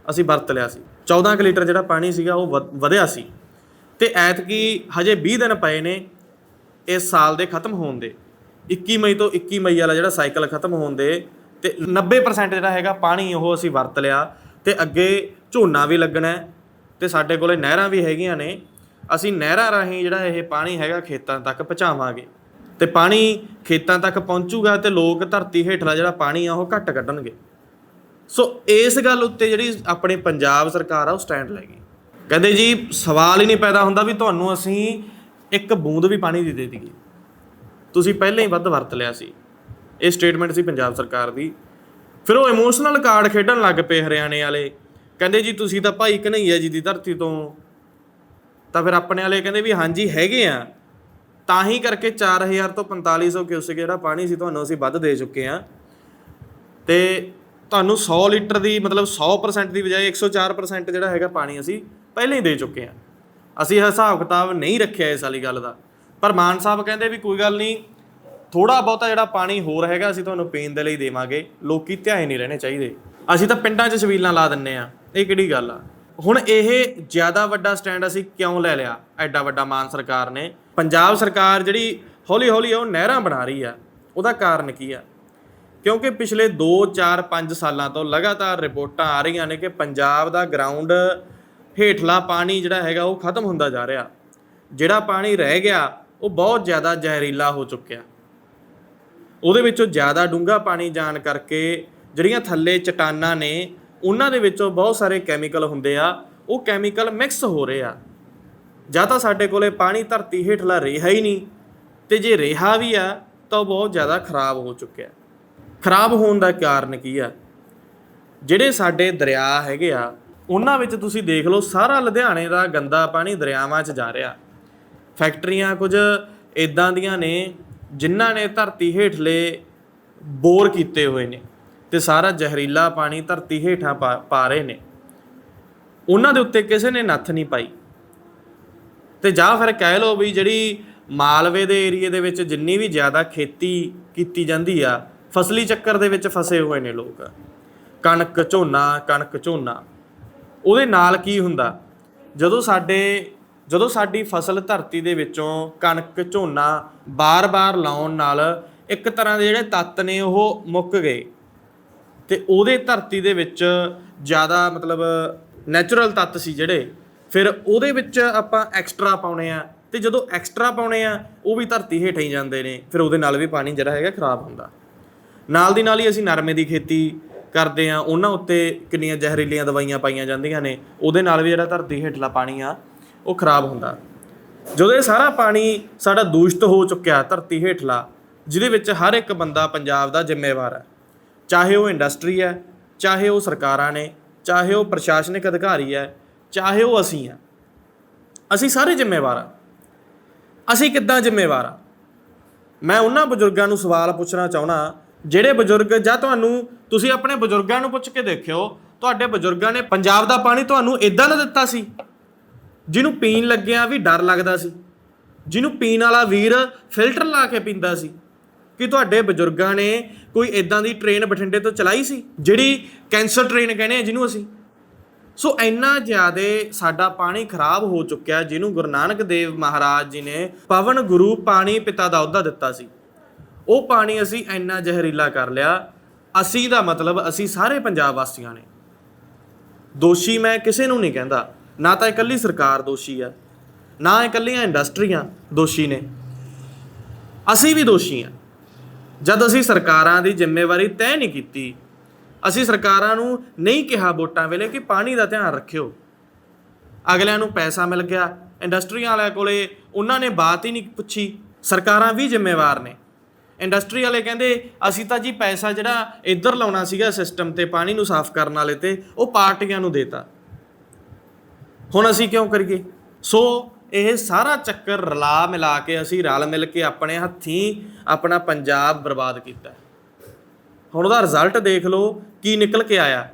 ਅਸੀਂ ਵਰਤ ਲਿਆ ਸੀ। 14 ਕੁ ਲੀਟਰ ਜਿਹੜਾ ਪਾਣੀ ਸੀਗਾ ਉਹ ਵਧ- ਵਧਿਆ ਸੀ। ਤੇ ਐਤਕੀ ਹਜੇ 20 ਦਿਨ ਪਏ ਨੇ, ਇਸ ਸਾਲ ਦੇ ਖਤਮ ਹੋਣ ਦੇ। 21 ਮਈ ਤੋਂ 21 ਮਈ ਵਾਲਾ ਜਿਹੜਾ ਸਾਈਕਲ ਖਤਮ ਹੋਣ ਦੇ ਤੇ 90% ਜਿਹੜਾ ਹੈਗਾ ਪਾਣੀ ਉਹ ਅਸੀਂ ਵਰਤ ਲਿਆ ਤੇ ਅੱਗੇ ਝੋਨਾ ਵੀ ਲੱਗਣਾ ਹੈ ਤੇ ਸਾਡੇ ਕੋਲੇ ਨਹਿਰਾਂ ਵੀ ਹੈਗੀਆਂ ਨੇ। ਅਸੀਂ ਨਹਿਰਾਂ ਰਾਹੀਂ ਜਿਹੜਾ ਇਹ ਪਾਣੀ ਹੈਗਾ ਖੇਤਾਂ ਤੱਕ ਪਹੁੰਚਾਵਾਂਗੇ। ਤੇ ਪਾਣੀ ਖੇਤਾਂ ਤੱਕ ਪਹੁੰਚੂਗਾ ਤੇ ਲੋਕ ਧਰਤੀ ਹੇਠਲਾ ਜਿਹੜਾ ਪਾਣੀ ਆ ਉਹ ਘੱਟ ਕੱਢਣਗੇ। ਸੋ ਇਸ ਗੱਲ ਉੱਤੇ ਜਿਹੜੀ ਆਪਣੇ ਪੰਜਾਬ ਸਰਕਾਰ ਆ, ਉਹ ਸਟੈਂਡ ਲੈ ਗਈ। ਕਹਿੰਦੇ ਜੀ, ਸਵਾਲ ਹੀ ਨਹੀਂ ਪੈਦਾ ਹੁੰਦਾ ਵੀ ਤੁਹਾਨੂੰ ਅਸੀਂ ਇੱਕ ਬੂੰਦ ਵੀ ਪਾਣੀ ਦੇ ਦੇ ਦਈਏ ਤੁਸੀਂ ਪਹਿਲਾਂ ਹੀ ਵੱਧ ਵਰਤ ਲਿਆ ਸੀ। ਇਹ ਸਟੇਟਮੈਂਟ ਸੀ ਪੰਜਾਬ ਸਰਕਾਰ ਦੀ। ਫਿਰ ਉਹ ਇਮੋਸ਼ਨਲ ਕਾਰਡ ਖੇਡਣ ਲੱਗ ਪਏ ਹਰਿਆਣੇ ਵਾਲੇ। ਕਹਿੰਦੇ ਜੀ, ਤੁਸੀਂ ਤਾਂ ਭਾਈ ਕਨਈਆ ਜੀ ਦੀ ਧਰਤੀ ਤੋਂ। ਤਾਂ ਫਿਰ ਆਪਣੇ ਵਾਲੇ ਕਹਿੰਦੇ ਵੀ ਹਾਂਜੀ, ਹੈਗੇ ਆ। ਤਾਂ ਹੀ ਕਰਕੇ 4000 ਤੋਂ 4500 ਕਿਊਸਿਕ ਜਿਹੜਾ ਪਾਣੀ ਸੀ, ਤੁਹਾਨੂੰ ਅਸੀਂ ਵੱਧ ਦੇ ਚੁੱਕੇ ਆ। ਤੇ ਤੁਹਾਨੂੰ 100 ਲੀਟਰ ਦੀ, ਮਤਲਬ 100% ਦੀ ਬਜਾਏ 104% ਜਿਹੜਾ ਹੈਗਾ ਪਾਣੀ ਅਸੀਂ ਪਹਿਲਾਂ ਹੀ ਦੇ ਚੁੱਕੇ ਹਾਂ। ਅਸੀਂ ਹਿਸਾਬ ਕਿਤਾਬ ਨਹੀਂ ਰੱਖਿਆ ਇਸ ਵਾਲੀ ਗੱਲ ਦਾ। ਪਰ ਮਾਨ ਸਾਹਿਬ ਕਹਿੰਦੇ ਵੀ ਕੋਈ ਗੱਲ ਨਹੀਂ ਥੋੜਾ ਬਹੁਤਾ ਜਿਹੜਾ ਪਾਣੀ ਹੋਰ ਹੈਗਾ ਅਸੀਂ ਤੁਹਾਨੂੰ ਪੀਣ ਦੇ ਲਈ ਦੇਵਾਂਗੇ, ਲੋਕੀ ਧਿਆਏ ਨਹੀਂ ਰਹਿਣੇ ਚਾਹੀਦੇ। ਅਸੀਂ ਤਾਂ ਪਿੰਡਾਂ 'ਚ ਛਬੀਲਾਂ ਲਾ ਦਿੰਨੇ ਆ ਇਹ ਕਿਹੜੀ ਗੱਲ ਆ? ਹੁਣ ਇਹ ਜ਼ਿਆਦਾ ਵੱਡਾ ਸਟੈਂਡ ਅਸੀਂ ਕਿਉਂ ਲੈ ਲਿਆ? ਐਡਾ ਵੱਡਾ ਮਾਨ ਸਰਕਾਰ ਨੇ। ਪੰਜਾਬ ਸਰਕਾਰ ਜਿਹੜੀ ਹੌਲੀ ਹੌਲੀ ਉਹ ਨਹਿਰਾਂ ਬਣਾ ਰਹੀ ਆ, ਉਹਦਾ ਕਾਰਨ ਕੀ ਆ? ਕਿਉਂਕਿ ਪਿਛਲੇ 2 4 5 ਸਾਲਾਂ ਤੋਂ ਲਗਾਤਾਰ ਰਿਪੋਰਟਾਂ ਆ ਰਹੀਆਂ ਨੇ ਕਿ ਪੰਜਾਬ ਦਾ ਗਰਾਊਂਡ ਹੇਠਲਾ ਪਾਣੀ ਜਿਹੜਾ ਹੈਗਾ ਉਹ ਖਤਮ ਹੁੰਦਾ ਜਾ ਰਿਹਾ। ਜਿਹੜਾ ਪਾਣੀ ਰਹਿ ਗਿਆ, ਉਹ ਬਹੁਤ ਜ਼ਿਆਦਾ ਜ਼ਹਿਰੀਲਾ ਹੋ ਚੁੱਕਿਆ। ਉਹਦੇ ਵਿੱਚੋਂ ਜ਼ਿਆਦਾ ਡੂੰਘਾ ਪਾਣੀ ਜਾਣ ਕਰਕੇ ਜਿਹੜੀਆਂ ਥੱਲੇ ਚਟਾਨਾਂ ਨੇ, ਉਹਨਾਂ ਦੇ ਵਿੱਚੋਂ ਬਹੁਤ ਸਾਰੇ ਕੈਮੀਕਲ ਹੁੰਦੇ ਆ, ਉਹ ਕੈਮੀਕਲ ਮਿਕਸ ਹੋ ਰਹੇ ਆ। ਜਾਂ ਤਾਂ ਸਾਡੇ ਕੋਲੇ ਪਾਣੀ ਧਰਤੀ ਹੇਠਲਾ ਰਿਹਾ ਹੀ ਨਹੀਂ, ਤੇ ਜੇ ਰਿਹਾ ਵੀ ਆ, ਤਾਂ ਉਹ ਬਹੁਤ ਜ਼ਿਆਦਾ ਖਰਾਬ ਹੋ ਚੁੱਕਿਆ। ਖਰਾਬ ਹੋਣ ਦਾ ਕਾਰਨ ਕੀ ਆ? ਜਿਹੜੇ ਸਾਡੇ ਦਰਿਆ ਹੈਗੇ ਆ, ਉਹਨਾਂ ਵਿੱਚ ਤੁਸੀਂ ਦੇਖ ਲਓ ਸਾਰਾ ਲੁਧਿਆਣੇ ਦਾ ਗੰਦਾ ਪਾਣੀ ਦਰਿਆਵਾਂ 'ਚ ਜਾ ਰਿਹਾ। ਫੈਕਟਰੀਆਂ ਕੁਝ ਇਦਾਂ ਦੀਆਂ ਨੇ ਜਿਨ੍ਹਾਂ ਨੇ ਧਰਤੀ ਹੇਠਲੇ ਬੋਰ ਕੀਤੇ ਹੋਏ ਨੇ ਤੇ ਸਾਰਾ ਜ਼ਹਿਰੀਲਾ ਪਾਣੀ ਧਰਤੀ ਹੇਠਾਂ ਪਾ ਪਾ ਰਹੇ ਨੇ। ਉਹਨਾਂ ਦੇ ਉੱਤੇ ਕਿਸੇ ਨੇ ਨੱਥ ਨਹੀਂ ਪਾਈ। ਤੇ ਜਾਂ ਫਿਰ ਕਹਿ ਲਓ ਵੀ ਜਿਹੜੀ ਮਾਲਵੇ ਦੇ ਏਰੀਏ ਦੇ ਵਿੱਚ ਜਿੰਨੀ ਵੀ ਜ਼ਿਆਦਾ ਖੇਤੀ ਕੀਤੀ ਜਾਂਦੀ ਆ ਫਸਲੀ ਚੱਕਰ ਦੇ ਵਿੱਚ ਫਸੇ ਹੋਏ ਨੇ ਲੋਕ। ਕਣਕ, ਝੋਨਾ ਕਣਕ, ਝੋਨਾ। ਉਹਦੇ ਨਾਲ ਕੀ ਹੁੰਦਾ? ਜਦੋਂ ਸਾਡੇ, ਜਦੋਂ ਸਾਡੀ ਫਸਲ ਧਰਤੀ ਦੇ ਵਿੱਚੋਂ ਕਣਕ, ਝੋਨਾ ਬਾਰ-ਬਾਰ ਲਾਉਣ ਨਾਲ ਇੱਕ ਤਰ੍ਹਾਂ ਦੇ ਜਿਹੜੇ ਤੱਤ ਨੇ ਉਹ ਮੁੱਕ ਗਏ। ਤੇ ਉਹਦੇ ਧਰਤੀ ਦੇ ਵਿੱਚ ਜ਼ਿਆਦਾ ਮਤਲਬ ਨੈਚੁਰਲ ਤੱਤ ਸੀ ਜਿਹੜੇ। ਫਿਰ ਉਹਦੇ ਵਿੱਚ ਆਪਾਂ ਐਕਸਟਰਾ ਪਾਉਣੇ ਆ। ਤੇ ਜਦੋਂ ਐਕਸਟਰਾ ਪਾਉਣੇ ਆ, ਉਹ ਵੀ ਧਰਤੀ ਹੇਠ ਹੀ ਜਾਂਦੇ ਨੇ। ਫਿਰ ਉਹਦੇ ਨਾਲ ਵੀ ਪਾਣੀ ਜਿਹੜਾ ਹੈਗਾ ਖਰਾਬ ਹੁੰਦਾ। ਨਾਲ ਦੀ ਨਾਲ ਹੀ ਅਸੀਂ ਨਰਮੇ ਦੀ ਖੇਤੀ ਕਰਦੇ ਆ ਉਹਨਾਂ ਉੱਤੇ ਕਿੰਨੀਆਂ ਜ਼ਹਿਰੀਲੀਆਂ ਦਵਾਈਆਂ ਪਾਈਆਂ ਜਾਂਦੀਆਂ ਨੇ। ਉਹਦੇ ਨਾਲ ਵੀ ਜਿਹੜਾ ਧਰਤੀ ਹੇਠਲਾ ਪਾਣੀ ਆ, ਉਹ ਖਰਾਬ ਹੁੰਦਾ। ਜਦੋਂ ਇਹ ਸਾਰਾ ਪਾਣੀ ਸਾਡਾ ਦੂਸ਼ਿਤ ਹੋ ਚੁੱਕਿਆ ਧਰਤੀ ਹੇਠਲਾ, ਜਿਹਦੇ ਵਿੱਚ ਹਰ ਇੱਕ ਬੰਦਾ ਪੰਜਾਬ ਦਾ ਜ਼ਿੰਮੇਵਾਰ ਹੈ। ਚਾਹੇ ਉਹ ਇੰਡਸਟਰੀ ਹੈ, ਚਾਹੇ ਉਹ ਸਰਕਾਰਾਂ ਨੇ, ਚਾਹੇ ਉਹ ਪ੍ਰਸ਼ਾਸਨਿਕ ਅਧਿਕਾਰੀ ਹੈ, ਚਾਹੇ ਉਹ ਅਸੀਂ ਆ ਅਸੀਂ ਸਾਰੇ ਜ਼ਿੰਮੇਵਾਰ ਆ ਅਸੀਂ ਕਿੱਦਾਂ ਜ਼ਿੰਮੇਵਾਰ ਆ ਮੈਂ ਉਹਨਾਂ ਬਜ਼ੁਰਗਾਂ ਨੂੰ ਸਵਾਲ ਪੁੱਛਣਾ ਚਾਹਣਾ ਜਿਹੜੇ ਬਜ਼ੁਰਗ, ਜਾਂ ਤੁਹਾਨੂੰ ਤੁਸੀਂ ਆਪਣੇ ਬਜ਼ੁਰਗਾਂ ਨੂੰ ਪੁੱਛ ਕੇ ਦੇਖਿਓ, ਤੁਹਾਡੇ ਬਜ਼ੁਰਗਾਂ ਨੇ ਪੰਜਾਬ ਦਾ ਪਾਣੀ ਤੁਹਾਨੂੰ ਇਦਾਂ ਦਾ ਦਿੱਤਾ ਸੀ, ਜਿਹਨੂੰ ਪੀਣ ਲੱਗਿਆ ਵੀ ਡਰ ਲੱਗਦਾ ਸੀ, ਜਿਹਨੂੰ ਪੀਣ ਵਾਲਾ ਵੀਰ ਫਿਲਟਰ ਲਾ ਕੇ ਪੀਂਦਾ ਸੀ, ਕਿ ਤੁਹਾਡੇ ਬਜ਼ੁਰਗਾਂ ਨੇ ਕੋਈ ਇਦਾਂ ਦੀ ਟ੍ਰੇਨ ਬਠਿੰਡੇ ਤੋਂ ਚਲਾਈ ਸੀ, ਜਿਹੜੀ ਕੈਂਸਰ ਟ੍ਰੇਨ ਕਹਿੰਦੇ ਆ ਜਿਹਨੂੰ ਅਸੀਂ? ਸੋ ਇੰਨਾ ਜ਼ਿਆਦਾ ਸਾਡਾ ਪਾਣੀ ਖਰਾਬ ਹੋ ਚੁੱਕਿਆ, ਜਿਹਨੂੰ ਗੁਰੂ ਨਾਨਕ ਦੇਵ ਮਹਾਰਾਜ ਜੀ ਨੇ ਪਵਨ ਗੁਰੂ ਪਾਣੀ ਪਿਤਾ ਦਾ ਅਹੁਦਾ ਦਿੱਤਾ ਸੀ। ਉਹ ਪਾਣੀ ਅਸੀਂ ਇੰਨਾ ਜ਼ਹਿਰੀਲਾ ਕਰ ਲਿਆ, ਅਸੀਂ ਦਾ ਮਤਲਬ ਅਸੀਂ ਸਾਰੇ ਪੰਜਾਬ ਵਾਸੀਆਂ ਨੇ। ਦੋਸ਼ੀ ਮੈਂ ਕਿਸੇ ਨੂੰ ਨਹੀਂ ਕਹਿੰਦਾ। ਨਾ ਤਾਂ ਇਕੱਲੀ ਸਰਕਾਰ ਦੋਸ਼ੀ ਆ, ਨਾ ਇਕੱਲੀਆਂ ਇੰਡਸਟਰੀਆਂ ਦੋਸ਼ੀ ਨੇ। ਅਸੀਂ ਵੀ ਦੋਸ਼ੀ ਆ। ਜਦ ਅਸੀਂ ਸਰਕਾਰਾਂ ਦੀ ਜ਼ਿੰਮੇਵਾਰੀ ਤੈਅ ਨਹੀਂ ਕੀਤੀ, ਅਸੀਂ ਸਰਕਾਰਾਂ ਨੂੰ ਨਹੀਂ ਕਿਹਾ ਵੋਟਾਂ ਵੇਲੇ ਕਿ ਪਾਣੀ ਦਾ ਧਿਆਨ ਰੱਖਿਓ। ਅਗਲਿਆਂ ਨੂੰ ਪੈਸਾ ਮਿਲ ਗਿਆ, ਇੰਡਸਟਰੀਆਂ ਵਾਲਿਆਂ ਕੋਲੇ ਉਹਨਾਂ ਨੇ ਬਾਤ ਹੀ ਨਹੀਂ ਪੁੱਛੀ। ਸਰਕਾਰਾਂ ਵੀ ਜ਼ਿੰਮੇਵਾਰ ਨੇ। ਇੰਡਸਟਰੀ ਵਾਲੇ ਕਹਿੰਦੇ, ਅਸੀਂ ਤਾਂ ਜੀ ਪੈਸਾ ਜਿਹੜਾ ਇੱਧਰ ਲਾਉਣਾ ਸੀਗਾ ਸਿਸਟਮ ਤੇ, ਪਾਣੀ ਨੂੰ ਸਾਫ਼ ਕਰਨ ਵਾਲੇ ਤੇ, ਉਹ ਪਾਰਟੀਆਂ ਨੂੰ ਦੇਤਾ। ਹੁਣ ਅਸੀਂ ਕਿਉਂ ਕਰੀਏ? ਸੋ ਇਹ ਸਾਰਾ ਚੱਕਰ ਰਲਾ ਮਿਲਾ ਕੇ ਅਸੀਂ ਰਲ ਮਿਲ ਕੇ ਆਪਣੇ ਹੱਥੀਂ ਆਪਣਾ ਪੰਜਾਬ ਬਰਬਾਦ ਕੀਤਾ। ਹੁਣ ਉਹਦਾ ਰਿਜ਼ਲਟ ਦੇਖ ਲਓ, ਕੀ ਨਿਕਲ ਕੇ ਆਇਆ।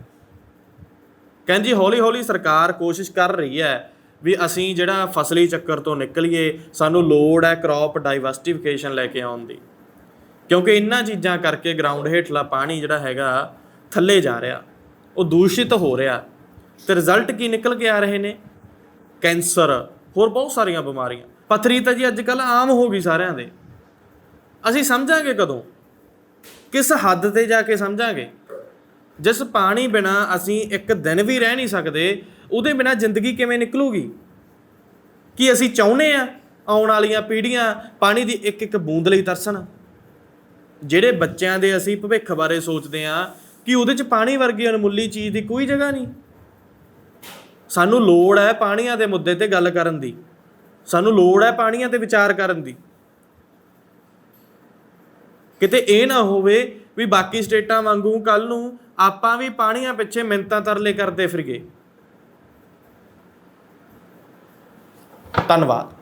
ਕਹਿੰਦੀ ਹੌਲੀ ਹੌਲੀ ਸਰਕਾਰ ਕੋਸ਼ਿਸ਼ ਕਰ ਰਹੀ ਹੈ ਵੀ ਅਸੀਂ ਜਿਹੜਾ ਫਸਲੀ ਚੱਕਰ ਤੋਂ ਨਿਕਲੀਏ, ਸਾਨੂੰ ਲੋੜ ਹੈ ਕ੍ਰੌਪ ਡਾਈਵਰਸਿਫਿਕੇਸ਼ਨ ਲੈ ਕੇ ਆਉਣ ਦੀ। ਕਿਉਂਕਿ ਇਹਨਾਂ ਚੀਜ਼ਾਂ ਕਰਕੇ ਗਰਾਊਂਡ ਹੇਠਲਾ ਪਾਣੀ ਜਿਹੜਾ ਹੈਗਾ ਥੱਲੇ ਜਾ ਰਿਹਾ, ਉਹ ਦੂਸ਼ਿਤ ਹੋ ਰਿਹਾ। ਤੇ ਰਿਜ਼ਲਟ ਕੀ ਨਿਕਲ ਕੇ ਆ ਰਹੇ ਨੇ? ਕੈਂਸਰ, ਹੋਰ ਬਹੁਤ ਸਾਰੀਆਂ ਬਿਮਾਰੀਆਂ। ਪਥਰੀ ਤਾਂ ਜੀ ਅੱਜ ਕੱਲ ਆਮ ਹੋ ਗਈ ਸਾਰਿਆਂ ਦੇ। ਅਸੀਂ ਸਮਝਾਂਗੇ ਕਦੋਂ? ਕਿਸ ਹੱਦ ਤੇ ਜਾ ਕੇ ਸਮਝਾਂਗੇ? ਜਿਸ ਪਾਣੀ ਬਿਨਾ ਅਸੀਂ ਇੱਕ ਦਿਨ ਵੀ ਰਹਿ ਨਹੀਂ ਸਕਦੇ, ਉਹਦੇ ਬਿਨਾ ਜ਼ਿੰਦਗੀ ਕਿਵੇਂ ਨਿਕਲੂਗੀ? ਕੀ ਅਸੀਂ ਚਾਹੁੰਦੇ ਆ ਆਉਣ ਵਾਲੀਆਂ ਪੀੜ੍ਹੀਆਂ ਪਾਣੀ ਦੀ ਇੱਕ ਇੱਕ ਬੂੰਦ ਲਈ ਤਰਸਣ? ਜਿਹੜੇ ਬੱਚਿਆਂ ਦੇ ਅਸੀਂ ਭਵਿੱਖ ਬਾਰੇ ਸੋਚਦੇ ਆ ਕਿ ਉਹਦੇ ਚ ਪਾਣੀ ਵਰਗੀ ਅਣਮੁੱਲੀ ਚੀਜ਼ ਦੀ ਕੋਈ ਜਗ੍ਹਾ ਨਹੀਂ। ਸਾਨੂੰ ਲੋੜ ਹੈ ਪਾਣੀਆਂ ਦੇ ਮੁੱਦੇ ਤੇ ਗੱਲ ਕਰਨ ਦੀ। ਸਾਨੂੰ ਲੋੜ ਹੈ ਪਾਣੀਆਂ ਤੇ ਵਿਚਾਰ ਕਰਨ ਦੀ। ਕਿਤੇ ਇਹ ਨਾ ਹੋਵੇ ਵੀ ਬਾਕੀ ਸਟੇਟਾਂ ਵਾਂਗੂ ਕੱਲ ਨੂੰ ਆਪਾਂ ਵੀ ਪਾਣੀਆਂ ਪਿੱਛੇ ਮਿੰਤਾਂ ਤਰਲੇ ਕਰਦੇ ਫਿਰਗੇ। ਧੰਨਵਾਦ।